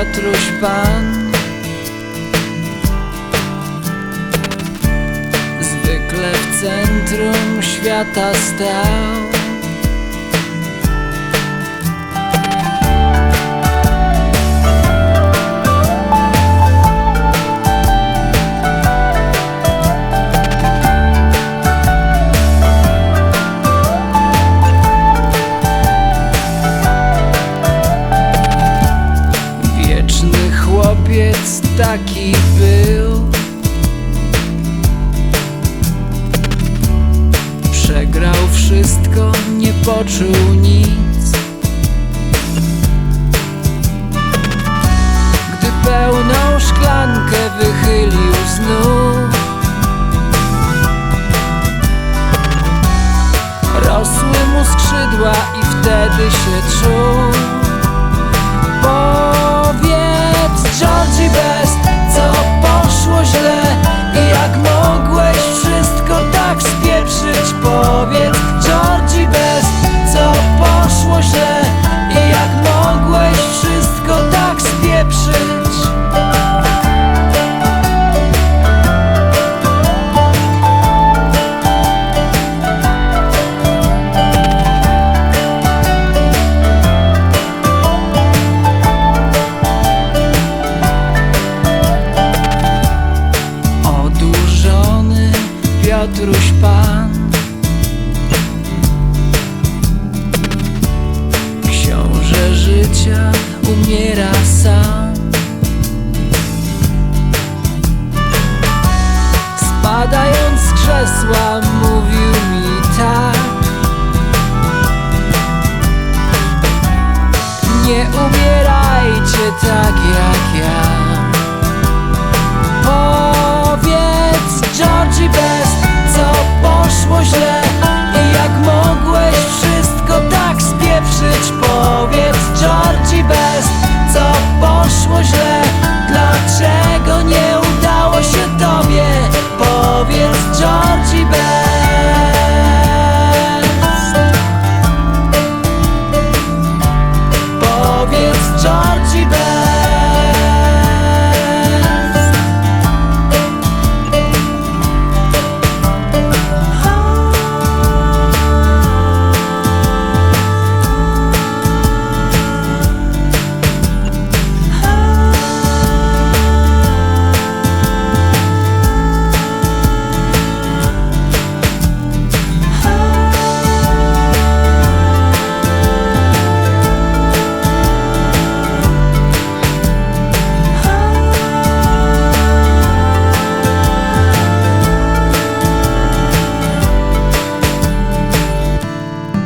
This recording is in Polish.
Piotruś Pan. Zwykle w centrum świata stał chłopiec taki był. Przegrał wszystko, nie poczuł nic. Gdy pełną szklankę wychylił znów. Rosły mu skrzydła i wtedy się czuł Piotruś Pan. Książę życia umiera sam. Spadając z krzesła mówił mi tak. Nie umierajcie tak jak ja